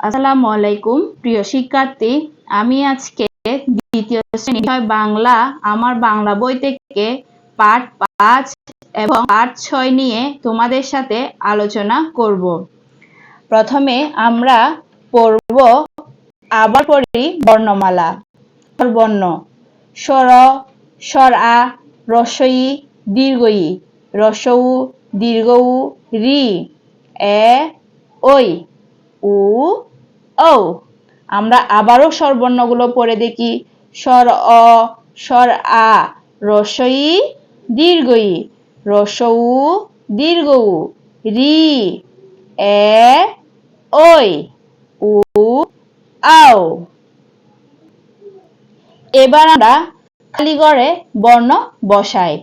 আসসালামু আলাইকুম, প্রিয় শিক্ষার্থী। আমি আজকে দ্বিতীয় শ্রেণি বিষয় বাংলা, আমার বাংলা বই থেকে পাঠ পাঁচ এবং পাঠ ছয় নিয়ে তোমাদের সাথে আলোচনা করব। প্রথমে আমরা পড়ব আবার পড়ি বর্ণমালা। বর্ণ, স্বর স্বর আ রসই দীর্ঘই রসউ দীর্ঘউ রি, এ ওই উ ও আমরা আবারও স্বরবর্ণগুলো পড়ে দেখি। স্বর, অ, স্বর, আ রসই দীর্ঘই রসউ দীর্ঘ উ রি, এ ওই উ, আও। এবার আমরা খালি ঘরে বর্ণ বসাই।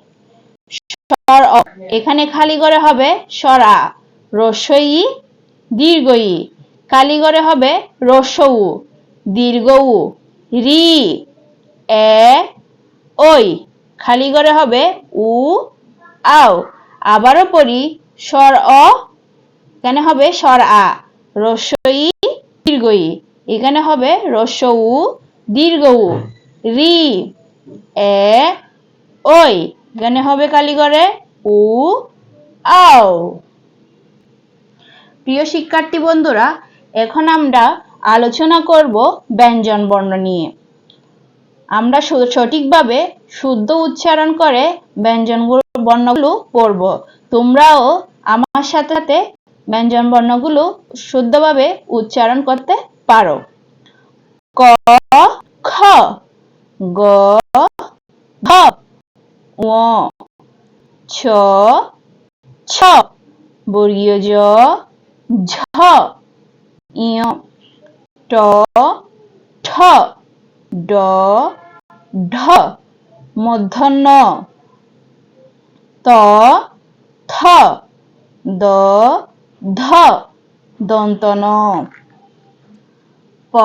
স্বর এখানে খালি ঘরে হবে স্বরা রসই দীর্ঘই কালীগড়ে হবে রসৌ উ রি, এ ওই খালিগড়ে হবে উ, আও। আবারও পড়ি স্বর অ, এখানে হবে স্বর আ। রসই, দীর্ঘই। এখানে হবে রস্য উ দীর্ঘ উ রি, এ ওই এখানে হবে কালীগড়ে উ, আও। প্রিয় শিক্ষার্থী বন্ধুরা এখন আমরা আলোচনা করব ব্যঞ্জন বর্ণ নিয়ে। আমরা সঠিকভাবে শুদ্ধ উচ্চারণ করে ব্যঞ্জন বর্ণগুলো পড়ব। তোমরাও আমার সাথে সাথে ব্যঞ্জন বর্ণগুলো শুদ্ধভাবে উচ্চারণ করতে পারো। ক, খ, গ ঘ ছ ছ, বর্গীয় জ, ঝ ইয় ট, ঠ, ড, ঢ, মধ্যাহ্ন, ত, থ, দ, ধ, দন্তন, প,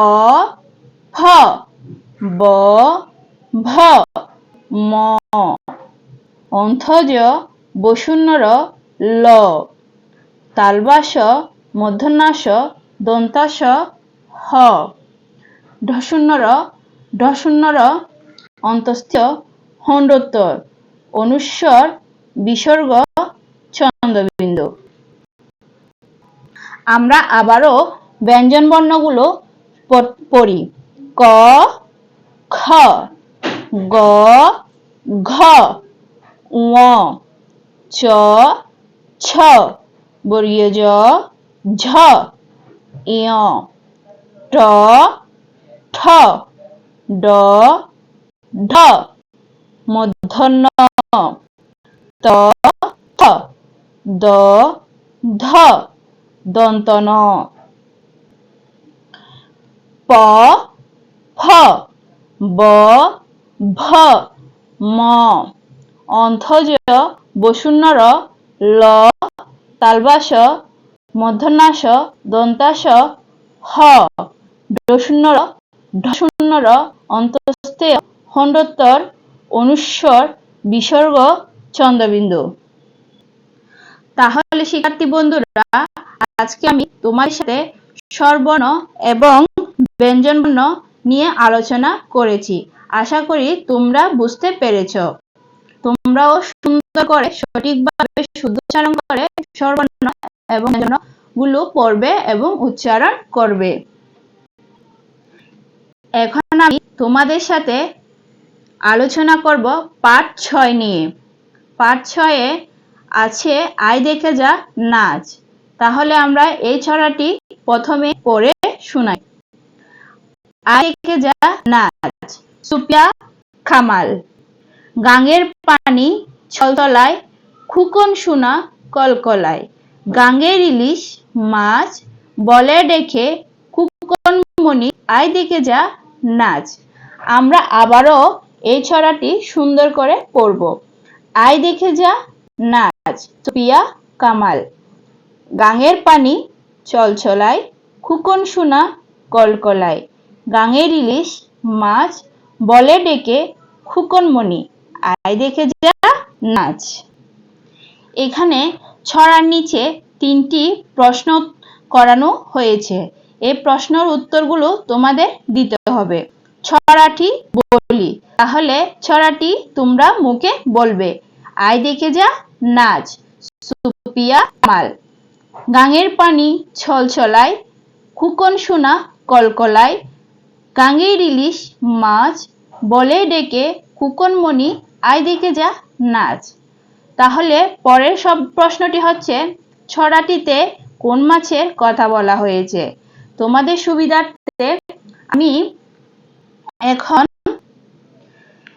ফ, ব, ভ, ম অন্থজ বসুন্নর ল, তালবাস মধ্যন্যাস দন্তাস হ। ঢশূন্যর ঢশূন্যর অন্তস্থ হণ্ডোত্তর অনুস্বর বিসর্গ চন্দ্রবিন্দু আমরা আবারও ব্যঞ্জন বর্ণগুলো পড়ি। ক, খ, গ, ঘ চ, ছ, বর্গীয় জ, ঝ। ট ঠ ড ঢ মূর্ধন্য ত থ দ ধ দন্তন প ফ ব ভ ম অন্থজ বসুন্নর ল তালবাস মধ্যন্যাস দন্তাস হ ডশূন্যর ঢশূন্যর, অন্তস্থে খণ্ডোত্তর অনুস্বর, বিসর্গ চন্দ্রবিন্দু তাহলে শিক্ষার্থী বন্ধুরা, আজকে আমি তোমার সাথে স্বরবর্ণ এবং ব্যঞ্জনবর্ণ নিয়ে আলোচনা করেছি। আশা করি তোমরা বুঝতে পেরেছ। তোমরাও করে, সঠিকভাবে শুদ্ধ উচ্চারণ করে স্বরবর্ণ এবংগুলো পড়বে এবং উচ্চারণ করবে। এখন আমি তোমাদের সাথে আলোচনা করব পাঠ ছয় নিয়ে। পাঠ ছয়ে আছে, আয় দেখে যা নাচ। তাহলে আমরা এই ছড়াটি প্রথমে পড়ে শোনাই। আয় দেখে যা নাচ। সুপিয়া খামাল। গাঙের পানি ছলতলায়, খুকন সোনা কলকলায়। গাঙ্গের ইলিশ, মাছ, বলে ডেকে কুকনমণি আয় দেখে যা, নাচ। আমরা আবারও এই ছড়াটি সুন্দর করে পড়ব। আয় দেখে যা, নাচ। পিয়া কামাল। গাঙের পানি চলছলায় খুকন সোনা কলকলায়। গাঙের ইলিশ, মাছ, বলে ডেকে খুকনমণি আয় দেখে যা, নাচ। এখানে ছড়ার নিচে তিনটি প্রশ্ন করানো হয়েছে। এই প্রশ্নের উত্তরগুলো তোমাদের দিতে হবে। ছড়াটি বলি। তাহলে ছড়াটি তোমরা মুখে বলবে। আয় দেখে যা, নাচ। সুপিয়া মাল। গাঙের পানি ছলছলায়, খুকন সোনা কলকলায়। গাঙের ইলিশ মাছ বলে ডেকে কুকনমণি আয় দেখে যা, নাচ। তাহলে পরের সব প্রশ্নটি হচ্ছে, ছড়াটিতে কোন মাছের কথা বলা হয়েছে? তোমাদের সুবিধার্থে আমি এখন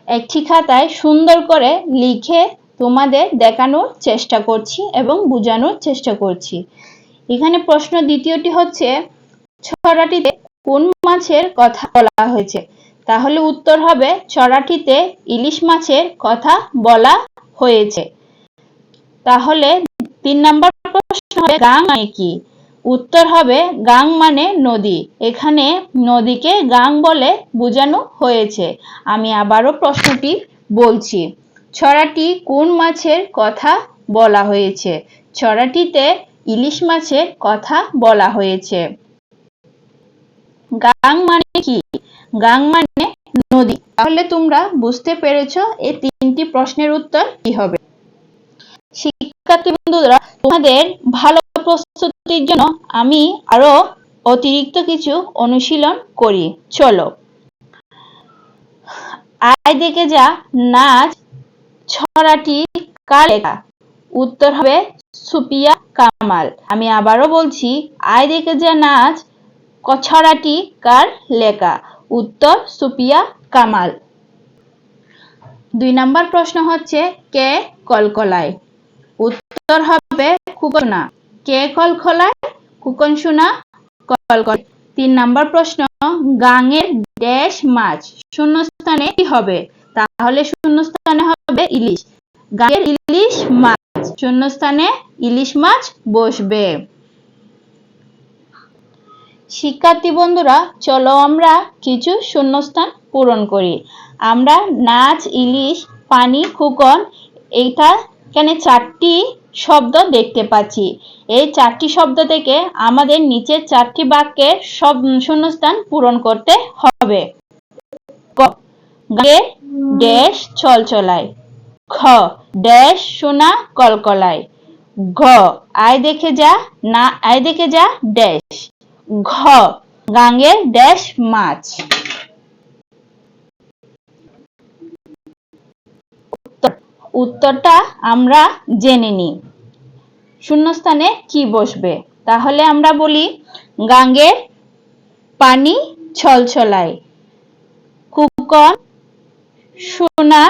একটি খাতায় সুন্দর করে লিখে তোমাদের দেখানোর চেষ্টা করছি এবং বোঝানোর চেষ্টা করছি। এখানে প্রশ্ন দ্বিতীয়টি হচ্ছে, ছড়াটিতে কোন মাছের কথা বলা হয়েছে? তাহলে উত্তর হবে ছড়াটিতে ইলিশ মাছের কথা বলা হয়েছে। তাহলে তিন নাম্বার প্রশ্ন হবে, গাং মানে কি? উত্তর হবে, গাং মানে নদী। এখানে নদীকে গাং বলে বোঝানো হয়েছে। আমি আবারও প্রশ্নটি বলছি। ছড়াটি কোন মাছের কথা বলা হয়েছে? ছড়াটিতে ইলিশ মাছের কথা বলা হয়েছে। গাং মানে কি? গাং মানে নদী। তাহলে তোমরা বুঝতে পেরেছ এই তিনটি প্রশ্নের উত্তর কি হবে। শিক্ষার্থী বন্ধুরা, তোমাদের ভালো প্রস্তুতির জন্য আমি আরও অতিরিক্ত কিছু অনুশীলন করি। চলো। আয় দেখে যা, নাচ, ছড়াটি কার লেখা? উত্তর হবে সুপিয়া কামাল। আমি আবারও বলছি, আয় দেখে যা, নাচ ছড়াটি কার লেখা? উত্তর সুপিয়া কামাল। দুই নাম্বার প্রশ্ন হচ্ছে, কে কলকলায়? উত্তর হবে খুকনা কে কলকলায়? কুকন সোনা কলকল তিন নাম্বার প্রশ্ন, গাঙের ড্যাশ মাছ শূন্যস্থানে কি হবে? তাহলে শূন্যস্থানে হবে ইলিশ। গাঙের ইলিশ মাছ শূন্যস্থানে ইলিশ মাছ বসবে। শিক্ষার্থী বন্ধুরা, চলো আমরা কিছু শূন্যস্থান পূরণ করি। আমরা নাচ, ইলিশ, পানি খুকন এইটা এখানে চারটি শব্দ দেখতে পাচ্ছি। এই চারটি শব্দ থেকে আমাদের নিচের চারটি বাক্যের সব শূন্যস্থান পূরণ করতে হবে। ড্যাশ চলচলায়। খ, ড্যাশ সোনা কলকলায়। ঘ, আয় দেখে যা, না, আয় দেখে যা, ড্যাশ। ঘ গাঙ্গের ড্যাশ মাছ। উত্তরটা আমরা জেনে নিই শূন্যস্থানে কি বসবে? তাহলে আমরা বলি গাঙ্গের পানি ছলছলায়। কুকন, সোনা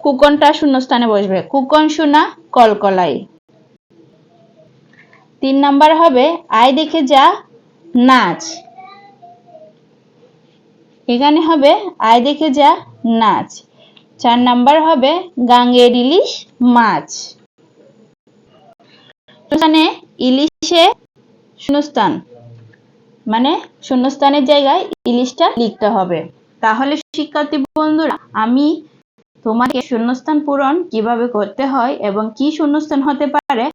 কুকনটা শূন্যস্থানে বসবে। কুকন, সোনা, কলকলাই। তিন নাম্বার হবে, আয় দেখে যা, নাচ। এখানে হবে, আয় দেখে যা, নাচ। চার নাম্বার হবে গাঙ্গের ইলিশ মাছ। এখানে ইলিশে শূন্যস্থান। মানে শূন্যস্থানের জায়গায় ইলিশটা লিখতে হবে। তাহলে শিক্ষার্থী বন্ধুরা, আমি তোমাকে শূন্যস্থান পূরণ কীভাবে করতে হয় এবং কি শূন্যস্থান হতে পারে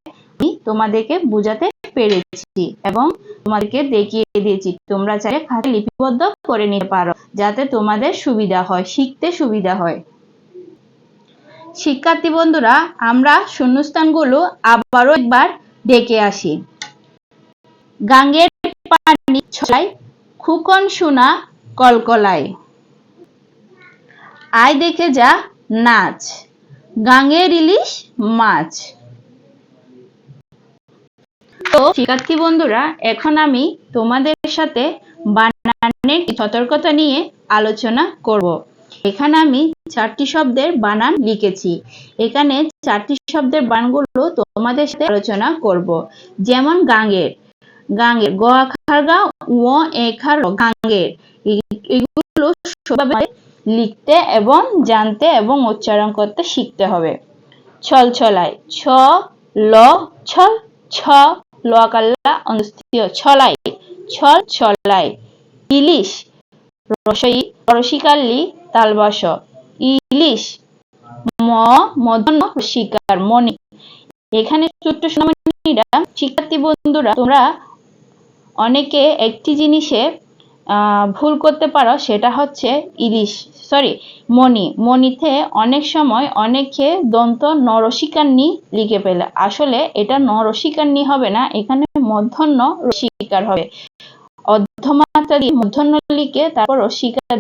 তোমাদেরকে বুঝাতে পেরেছি এবং তোমাদেরকে দেখিয়ে দিয়েছি। তোমরা চাইলে খাতে লিপিবদ্ধ করে নিতে পারো, যাতে তোমাদের সুবিধা হয়, শিখতে সুবিধা হয়। শিক্ষার্থী বন্ধুরা, আমরা শূন্যস্থানগুলো আবারও একবার ডেকে আসি। গাঙ্গের পানি ছড়ায় খুকন সোনা কলকলায়। আয় দেখে যা নাচ। গাঙ্গের ইলিশ মাছ। তো শিক্ষার্থী বন্ধুরা, এখন আমি তোমাদের সাথে বানানের সতর্কতা নিয়ে আলোচনা করব। এখানে আমি চারটি শব্দের বানান লিখেছি। এখানে চারটি শব্দের বানগুলো তোমাদের সাথে আলোচনা করব। যেমন গাঙ্গের গাঙ্গের গ আখার গা ও এখার গাঙ্গের এগুলো লিখতে এবং জানতে এবং উচ্চারণ করতে শিখতে হবে। ছল ছলাই ছ, ল, ছল, ছ লোয়াকাল্লা ছলাই, ছল ছলাই, ইলিশ, রসই, রসিকাল্লি, তালবাস, ইলিশ, ম, মদন, রসিকার মণি। এখানে ছোট্ট সোনামণিরা, শিক্ষার্থী বন্ধুরা, তোমরা অনেকে একটি জিনিসে ভুল করতে পারো, সেটা হচ্ছে ইলিশ। সরি মণি। মণিতে অনেক সময় অনেকে দন্ত নরসিকান্নি লিখে ফেলে। আসলে এটা নরসিকান্নি হবে না, এখানে মধ্যন্ন রসিকার হবে। অর্ধমাত্রা দিয়ে লিখে তারপর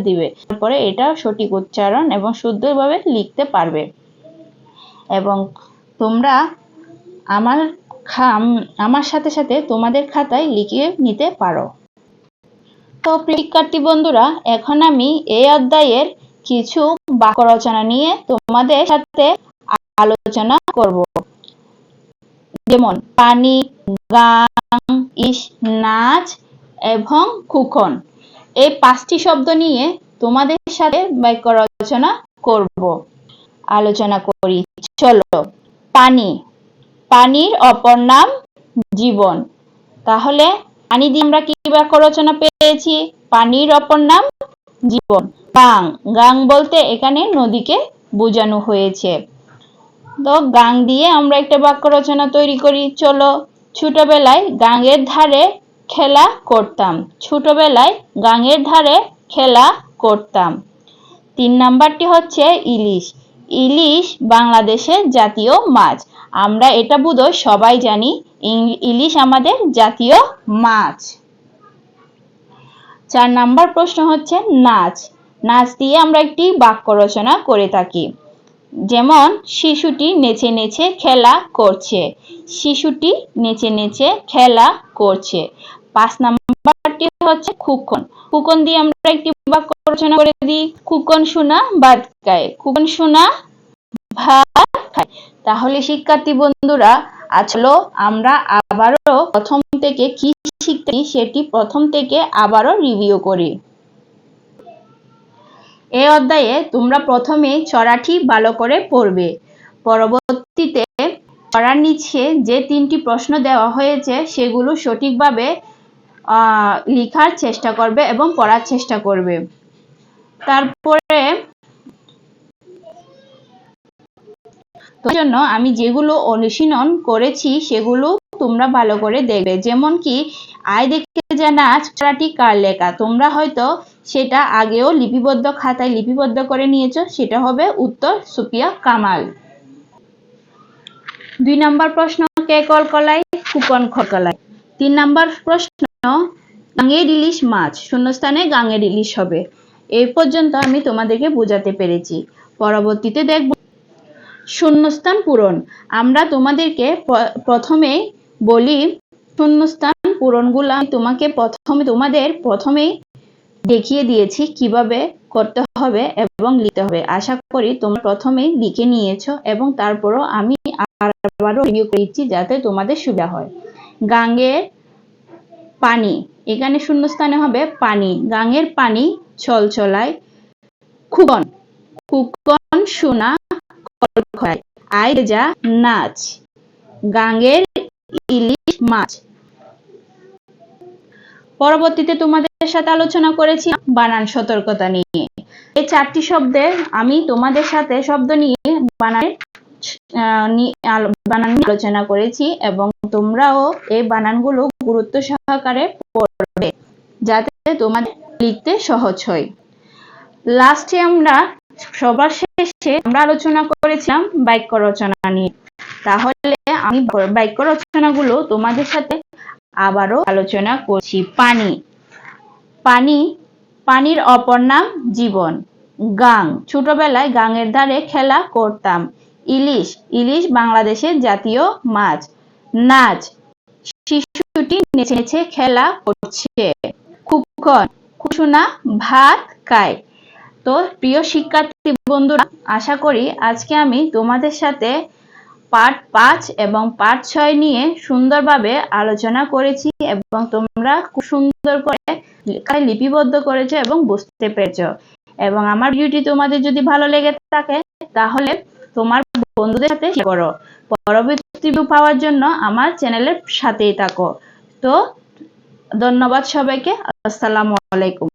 দিবে। তারপরে এটা সঠিক উচ্চারণ এবং শুদ্ধভাবে লিখতে পারবে। এবং তোমরা আমার আমার সাথে সাথে তোমাদের খাতায় লিখিয়ে নিতে পারো। তো শিক্ষার্থী বন্ধুরা, এখন আমি এই অধ্যায়ের কিছু বাক্য রচনা নিয়ে তোমাদের সাথে আলোচনা করব। যেমন পানি, গান, ইস, নাচ এবং খুখন এই পাঁচটি শব্দ নিয়ে তোমাদের সাথে বাক্য রচনা করব। আলোচনা করি। চলো, পানি। পানির অপর নাম জীবন। তাহলে পানি দিয়ে আমরা কি বাক্য রচনা পেয়েছি? পানির অপর নাম জীবন। গাং গাং বলতে এখানে নদীকে বোঝানো হয়েছে। তো গাং দিয়ে আমরা একটা বাক্য রচনা তৈরি করি। চলো, ছোটবেলায় গাঙের ধারে খেলা করতাম। ছোটবেলায় গাঙের ধারে খেলা করতাম। তিন নাম্বারটি হচ্ছে ইলিশ। ইলিশ বাংলাদেশের জাতীয় মাছ। আমরা এটা বোধহয় সবাই জানি ইলিশ আমাদের জাতীয় মাছ। চার নাম্বার প্রশ্ন হচ্ছে নাচ। নাচ দিয়ে আমরা একটি বাক্য রচনা করে থাকি। যেমন, শিশুটি নেচে নেচে খেলা করছে। শিশুটি নেচে নেচে খেলা করছে। পাঁচ নাম্বারটি হচ্ছে খুকন। খুকন দিয়ে আমরা একটি বাক্য রচনা করে দিই। খুকন শোনা ভাত খায় খুকন শোনা ভাত খায় তাহলে শিক্ষার্থী বন্ধুরা আসলো আমরা আবারও প্রথম থেকে কি শিখতে সেটি প্রথম থেকে আবারও রিভিউ করি। এই অধ্যায়ে তোমরা প্রথমে চড়াটি ভালো করে পড়বে। পরবর্তীতে চড়ার নিচে যে তিনটি প্রশ্ন দেওয়া হয়েছে সেগুলো সঠিকভাবে লিখার চেষ্টা করবে এবং পড়ার চেষ্টা করবে। তারপরে জন্য আমি যেগুলো অনুশীলন করেছি, সেগুলো তোমরা ভালো করে দেখবে। যেমন কি, আয় দেখে যে নাচ ছড়াটি কার লেখা? তোমরা হয়তো সেটা আগেও লিপিবদ্ধ খাতায় লিপিবদ্ধ করে নিয়েছো, সেটা হবে উত্তর সুপিয়া কামাল। দুই নম্বর প্রশ্ন, কে কল কলাই? ফুকন খকলাই। তিন নম্বর প্রশ্ন গাঙের ইলিশ মাছ, শূন্যস্থানে গাঙের ইলিশ হবে। এই পর্যন্ত আমি তোমাদেরকে বোঝাতে পেরেছি। পরবর্তীতে দেখব শূন্যস্থান পূরণ। আমরা তোমাদেরকে প্রথমে বলি, শূন্যস্থান পূরণগুলো তোমাকে প্রথমে, তোমাদের প্রথমে দেখিয়ে দিয়েছি কীভাবে করতে হবে এবং লিখতে হবে। আশা করি তোমরা প্রথমেই লিখে নিয়েছো এবং তারপরও আমি আবারও রিভিউ করছি যাতে তোমাদের সুবিধা হয়। গাঙ্গের পানি। এখানে শূন্যস্থানে হবে পানি। গাঙের পানি চলচলায় খুকন। খুকন, সোনা আয় যা নাচ। গাঙ্গের ইলিশ মাছ। পরবর্তীতে তোমাদের সাথে আলোচনা করেছি বানান সতর্কতা নিয়ে। এই চারটি শব্দে আমি তোমাদের সাথে শব্দ নিয়ে বানানের বানান আলোচনা করেছি এবং তোমরাও এই বানানগুলো গুরুত্ব সহকারে পড়বে যাতে তোমাদের লিখতে সহজ হয়। লাস্টে আমরা সবার শেষে আমরা আলোচনা করেছিলাম বাক্য রচনা নিয়ে। তাহলে আমি বাক্য রচনাগুলো তোমাদের সাথে আবারও আলোচনা করছি। পানি। পানি, পানির অপর নাম জীবন। গাং। ছোটবেলায় গাঙের ধারে খেলা করতাম। ইলিশ। ইলিশ বাংলাদেশের জাতীয় মাছ। নাচ। শিশুটি নেচে নেচে খেলা করছে। খুকন। খুশুনা ভাত খায়। তো প্রিয় শিক্ষার্থী বন্ধুরা, আশা করি আজকে আমি তোমাদের সাথে পার্ট পাঁচ এবং পার্ট ছয় নিয়ে সুন্দরভাবে আলোচনা করেছি এবং তোমরা খুব সুন্দর করে লিপিবদ্ধ করেছ এবং বুঝতে পেরেছ। এবং আমার ভিডিওটি তোমাদের যদি ভালো লেগে থাকে, তাহলে তোমার বন্ধুদের সাথে করো। পরবর্তী পাওয়ার জন্য আমার চ্যানেলের সাথেই থাকো। তো ধন্যবাদ সবাইকে। আসসালামু আলাইকুম।